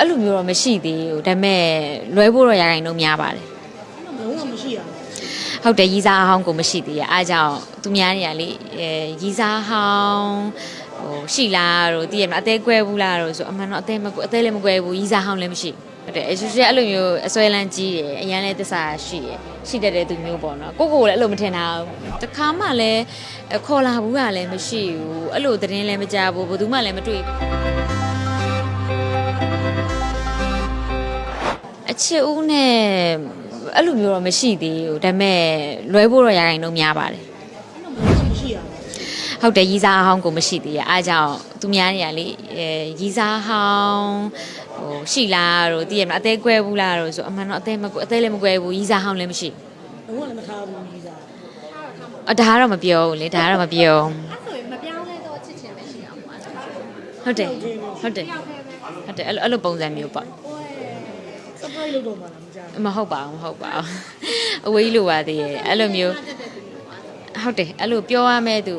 အဲ့လိုမျိုးတော့မရှိသေးဘူးဒါပေမဲ့လွဲဖို့တော့ရရင်တော့များပါတယ်လုံးဝမရှိရဘူးဟုတ်တယ်ရီးစားအဟောင်းကိုမရှိသေးရအားကြောင့်သူများနေရလေအဲရီးစားဟောင်းဟိုရှိလားတို့တည်ရမလားအသေးကွဲဘူးလားတို့ဆိုအမှန်တော့အသေးမကွဲအသေးလည်းမကွဲဘူးရီးစားဟောင်းလည်းမရှိဟုတ်တယ်အဆူရှယ်အဲ့လိုမျိုးအစွဲလန်းကြီးတယ်အရန်လည်းတစ္ဆာရှိတယ်ရှိတတ်တဲ့သူမျိုးပေါ့နော်ကိုကိုကိုလည်းအဲ့လိုမထင်တာဘူးတခါမှလည်းခေါ်လာဘူးကလည်းမရှိဘူးအဲ့လိုသတင်းလည်းမကြဘူးဘယ်သူမှလည်းမတွေ့ဘူး ချစ်ဦးနဲ့အဲ့လိုမျိုးတော့မရှိသေးဘူးဒါပေမဲ့လွဲဖို့တော့ရရင်တော့များပါတယ်လုံးဝမရှိရဘူးဟုတ်တယ်ရီးစားအဟောင်းကိုမရှိသေးရအားကြောင့်သူများနေရလေအဲရီးစားဟောင်းဟိုရှိလားတို့တည်ရမလားအသေးကွဲဘူးလားတို့ဆိုအမှန်တော့အသေးမကွဲအသေးလည်းမကွဲဘူးရီးစားဟောင်းလည်းမရှိလုံးဝလည်းမထားဘူးကြီးစားအဒါကတော့မပြောဘူးလေဒါကတော့မပြောဘူးအဲ့ဆိုရင်မပြောင်းလဲတော့ချစ်ချင်ပဲရှိအောင်ပါဟုတ်တယ်ဟုတ်တယ်ဟုတ်တယ်အဲ့လိုအဲ့လိုပုံစံမျိုးပေါ့ စပရိုက်လုပ်တော့မှလားမကြဘူးမဟုတ်ပါဘူးမဟုတ်ပါဘူးအဝေးလိုပါသေးရဲ့အဲ့လိုမျိုးဟုတ်တယ်အဲ့လိုပြောရမယ့်သူ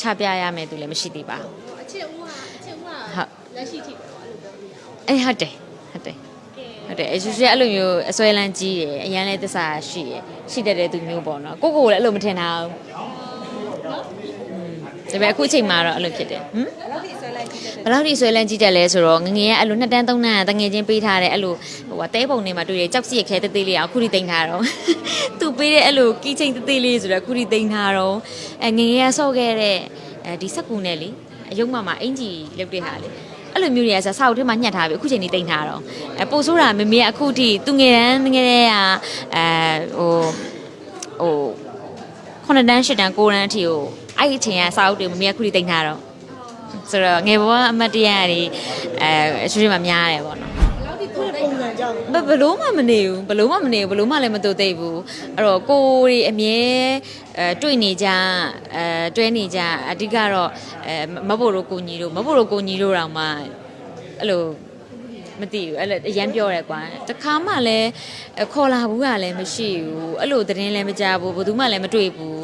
ချပြရမယ့်သူလည်းမရှိသေးပါဘူးအချစ်ဦးကအချစ်ဦးကဟုတ်လက်ရှိထိပဲပေါ့အဲ့လိုပြောလို့ရအောင်အေးဟုတ်တယ်ဟုတ်တယ်ဟုတ်တယ်အဆူရှယ်အဲ့လိုမျိုးအစွဲလန်းကြီးတယ်အရန်လည်းတစ္ဆာရှိတယ်ရှိတတ်တဲ့သူမျိုးပေါ့နော်ကိုကိုကိုလည်းအဲ့လိုမထင်တာဘူးอืมဒါပေမဲ့အခုအချိန်မှာတော့အဲ့လိုဖြစ်တယ်ဟမ် ဘယ်လောက်ထိဆွဲလန်းကြီးတယ်လဲဆိုတော့ငငယ်ကအဲ့လိုနှစ်တန်းသုံးတန်းတငယ်ချင်းပေးထားတယ်အဲ့လိုဟိုကတဲပုံတွေမှာတွေ့တယ်ကြောက်စီရခဲတသေးလေးအောင်အခုထိတင်ထားတော့သူပေးတဲ့အဲ့လိုကီးချင်းတသေးလေးဆိုတော့အခုထိတင်ထားတော့အဲငငယ်ကဆော့ခဲ့တဲ့အဲဒီစက်ကူနဲ့လေအယုံမမှာအင်ကြီးလုတ်တဲ့ဟာလေအဲ့လိုမျိုးတွေကစားစာအုပ်ထဲမှာညှက်ထားပြီအခုချိန်ကြီးတင်ထားတော့အဲပို့ဆိုးတာမမေကအခုထိသူငယ်တန်းငယ်တဲ့ကအဲဟိုဟိုခုနှစ်တန်းရှစ်တန်းကိုးတန်းအထိကိုအဲ့ဒီအချိန်ကစာအုပ်တွေမမေကအခုထိတင်ထားတော့ ဆိုတော့ငယ်ဘဝအမတ်တရတွေအဲအရွှေမှာများတယ်ပေါ့နော်သူ့ပုံစံကြောင့်ဘဘလို့မှမနေဘူးဘလို့မှမနေဘူးဘလို့မှလည်းမတူသိပ်ဘူးအဲ့တော့ကိုတွေအမြဲအဲတွေ့နေကြအဲတွဲနေကြအဓိကတော့အဲမဘို့တို့ကိုညီတို့မဘို့တို့ကိုညီတို့တောင်မှအဲ့လိုမသိဘူးအဲ့လိုအရန်ပြောရဲကွာတခါမှလည်းခေါ်လာဘူးကလည်းမရှိဘူးအဲ့လိုသတင်းလည်းမကြဘူးဘယ်သူမှလည်းမတွေ့ဘူး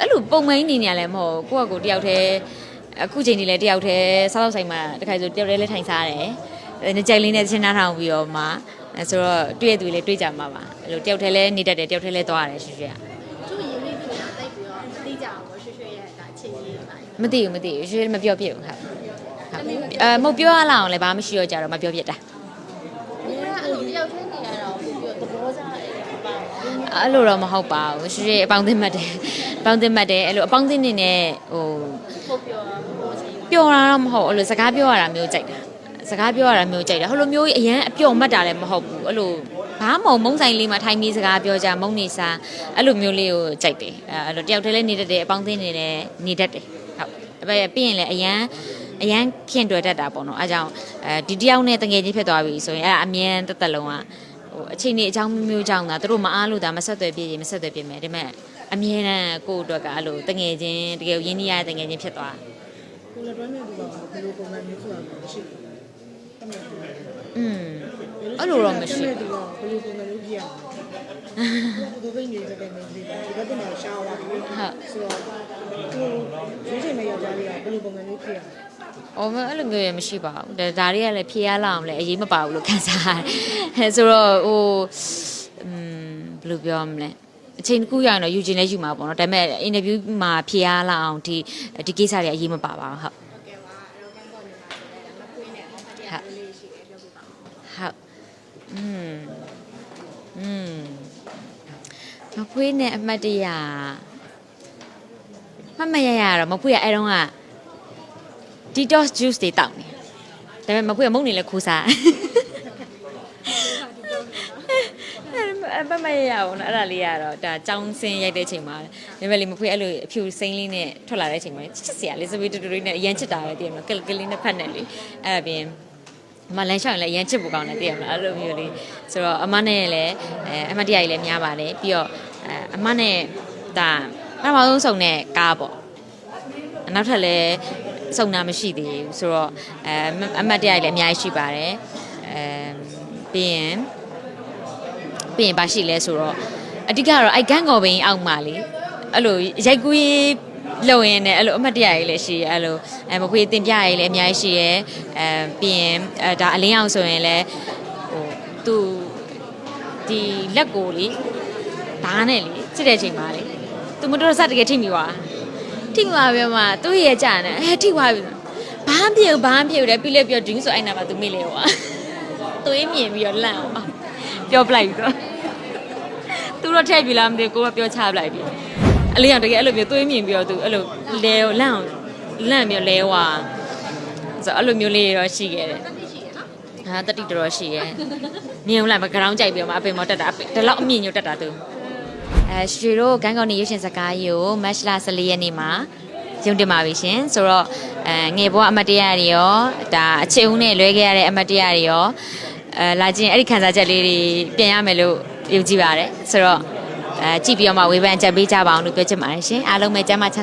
အဲ့လိုပုံမှန်နေနေရလည်းမဟုတ်ကိုယ့်အကိုတယောက်တည်း အခုချိန်ဒီလည်းတယောက်တည်းစားတော့ဆိုင်မှာတခါဆိုတယောက်တည်းလည်းထိုင်စားတယ်နေကြိုင်လေးနဲ့ချင်းနှားထောင်ပြီးတော့မှအဲဆိုတော့တွေ့ရသူလေးတွေ့ကြမှာပါအဲ့လိုတယောက်တည်းလဲနေတတ်တယ်တယောက်တည်းလဲသွားရတယ်ရွှေရွှေကသူ့ရင်းနှီးပြီးတော့တိတ်ပြီးတော့မသိကြအောင်ပေါ့ရွှေရွှေရဲ့ဒါချစ်ရေးပါမသိဘူးမသိဘူးရွှေမပြောပြဘူးဟုတ်ဟုတ်အဲမဟုတ်ပြောရလောက်အောင်လည်းဘာမှမရှိတော့ကြတော့မပြောပြတာဒီကအဲ့လိုတယောက်တည်းနေရတော့ပြီးတော့သဘောကျတယ်ပါပါအဲ့လိုတော့မဟုတ်ပါဘူးရွှေရွှေအပေါင်းအသင်းမှတ်တယ်အ ပေါင်းအသင်းမှတ်တယ်အဲ့လိုအပေါင်းအသင်းနေနဲ့ဟိုဖို့ပြောဖို့ချင်းပျော်တာတော့မဟုတ်အဲ့လိုစကားပြောရတာမျိုးကြိုက်တာစကားပြောရတာမျိုးကြိုက်တာဟိုလိုမျိုးအရန်အပျော်မှတ်တာလည်းမဟုတ်ဘူးအဲ့လိုဘာမှမုံဆိုင်လေးမှာထိုင်ပြီးစကားပြောကြမုံနေစားအဲ့လိုမျိုးလေးကိုကြိုက်တယ်အဲ့လိုတယောက်တည်းလည်းနေတတ်တယ်အပေါင်းအသင်းနေလည်းနေတတ်တယ်ဟုတ်ဒါပေမဲ့ပြီးရင်လည်းအရန်အရန်ခင်တွေ့တတ်တာပေါ့နော်အဲကြောင့်အဲဒီတယောက်နဲ့တငယ်ချင်းဖြစ်သွားပြီဆိုရင်အဲ့ဒါအမြဲတက်တက်လုံးကဟိုအချိန်ကြီးအကြောင်းမျိုးမျိုးကြောင့်သာသူတို့မအားလို့ဒါမဆက်သွယ်ပြည့်ရင်မဆက်သွယ်ပြည့်မယ်ဒါပေမဲ့ အမြဲတမ်းကိုယ့်အတွက်ကအဲ့လိုတငယ်ချင်းတကယ်ရင်းနှီးရတဲ့တငယ်ချင်းဖြစ်သွား ကိုလည်းတွဲနေသူကဘယ်လိုပုံစံမျိုးဆိုတာမရှိဘူးတမန်တူ อืม အဲ့လိုတော့မရှိ တမန်တူကဘယ်လိုပုံစံမျိုးပြရမလဲသူသိနေတယ်နေဒီဒီဘက်မှာရှားသွားပြီ ဟုတ် ဆိုတော့သူရွေးချယ်မဲ့ယောက်ျားလေးကဘယ်လိုပုံစံမျိုးပြရမလဲ ။အော်မအဲ့လိုမျိုးရမရှိပါဘူး။ဒါဒါတွေကလည်းဖြေရလောက်အောင်လည်းအရေးမပါဘူးလို့ခံစားရတယ်။ဆိုတော့ဟိုอืมဘယ်လိုပြောမလဲ။ အချိန်တစ်ခုရရင်တော့ယူကျင်လဲယူမှာပေါ့နော်။ဒါပေမဲ့အင်တာဗျူးမှာဖြေရလောက်အောင်ဒီဒီကိစ္စတွေအရေးမပါပါဘူးဟုတ် ကဲပါအဲ့တော့ကန်းပေါ်နေမှာမကွေးနဲ့မမတရားလေးရှိတယ်ပြောပြပါဦး ။ဟုတ်။อืมอืมမဖွေးနဲ့အမတ်တရမမရရတော့မဖွေးကအဲ့တော့က detox juice တွေတောက်နေ။ဒါပေမဲ့မဖွေးကမုန်းနေလဲခိုးစား။ အမမရရအောင်နော်အဲ့ဒါလေးကတော့ဒါចောင်းစင်းရိုက်တဲ့အချိန်မှာဒါပေမဲ့လေမဖွေးအဲ့လိုအဖြူစိမ့်လေးနဲ့ထွက်လာတဲ့အချိန်မှာချစ်စရာလေးစပီတူတူလေးနဲ့အရန်ချစ်တာပဲတည်ရမလားကလကလေးနဲ့ဖတ်နေလေအဲ့ဒါပြင်မလန်းရှောင်းရင်လည်းအရန်ချစ်ဖို့ကောင်းတယ်တည်ရမလားအဲ့လိုမျိုးလေးဆိုတော့အမနဲ့လည်းအဲအမတရားကြီးလည်းများပါတယ်ပြီးတော့အဲအမနဲ့ဒါပထမဆုံးစုံတဲ့ကားပေါ့နောက်ထပ်လည်းစုံတာမရှိသေးဘူးဆိုတော့အဲအမတရားကြီးလည်းအများကြီးရှိပါတယ်အဲပြီးရင် ပြီးရင်ပါရှိလဲဆိုတော့အဓိကတော့အိုက်ကန်ကော်ဘင်းအောက်မှာလေအဲ့လိုရိုက်ကူးရေးလုံရင်းနဲ့အဲ့လိုအမှတ်တရကြီးလည်းရှိရဲအဲ့လိုအဲမခွေတင်ပြရည်လည်းအများကြီးရှိရဲအဲပြီးရင်အဲဒါအလင်းအောင်ဆိုရင်လည်းဟိုသူဒီလက်ကိုလေဓာတ်နဲ့လေစစ်တဲ့အချိန်မှာလေသူမတော်စတကယ်ထိမိသွားထိမိသွားပြီးမှသူ့ရဲ့ကြာနေအဲထိသွားပြီဘာမှမပြုတ်ဘာမှမပြုတ်တယ်ပြီးလဲပြောဒင်းဆိုအဲ့နာမှာသူမိလေဟောသွေးမြင်ပြီးတော့လန့်ဟော ပြောပလိုက်တော့သူတော့ထည့်ပြီလားမသိဘူးကိုကပြောချပလိုက်ပြီအလေးအောင်တကယ်အဲ့လိုမျိုးသွေးမြင်ပြီးတော့သူအဲ့လိုလဲလန့်အောင်လန့်ပြီးတော့လဲဝါဆိုတော့အဲ့လိုမျိုးလေးတွေတော့ရှိခဲ့တယ်ဟာတတိတော်တော်ရှိရဲ့မြင်ဦးလားမဂရောင်းကြိုက်ပြီးတော့မအပင်မောတက်တာဒီလောက်အမြင့်ညိုတက်တာသူအဲရွှေတို့ဂန်းကောင်းနေရုပ်ရှင်စကားကြီးကိုမတ်လ14ရက်နေ့မှာရုံတင်ပါပြီရှင်ဆိုတော့အဲငယ်ဘဝအမတ်တရားတွေရောဒါအချစ်ဦးနဲ့လွဲခဲ့ရတဲ့အမတ်တရားတွေရော အဲလာခြင်းအဲ့ဒီခံစားချက်လေးတွေပြင်ရမယ်လို့ယုံကြည်ပါတယ်ဆိုတော့အဲကြည့်ပြီးတော့မှဝေဖန်ချက်ပေးကြပါအောင်လို့ပြောချင်ပါတယ်ရှင်အားလုံးပဲကျမ်းမချမ်း